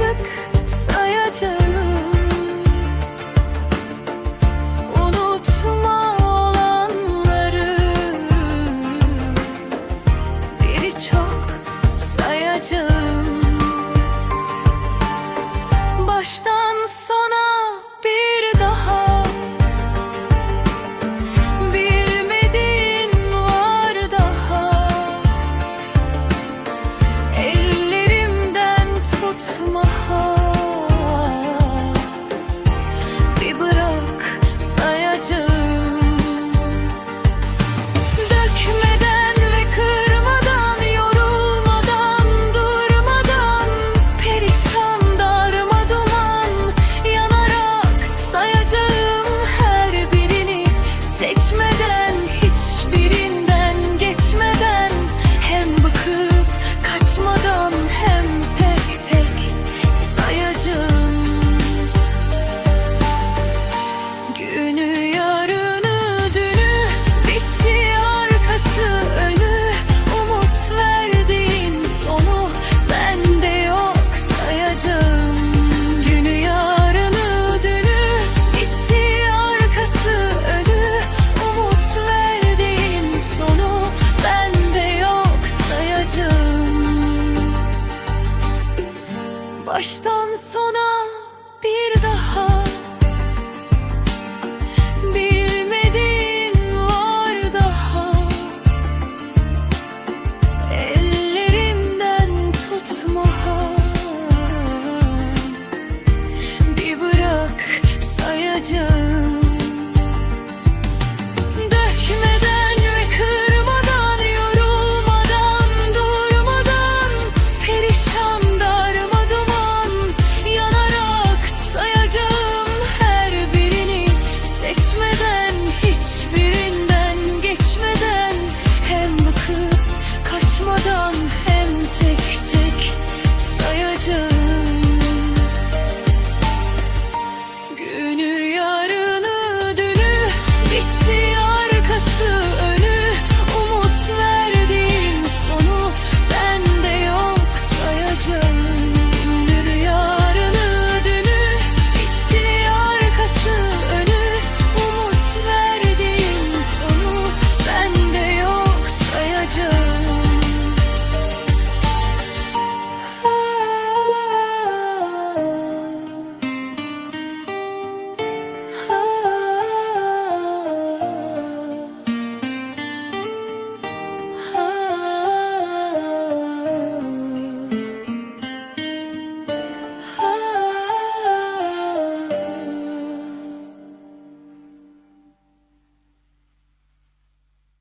açık sayacağım Unutma olanları. Biri çok sayacağım. Baştan Dylan.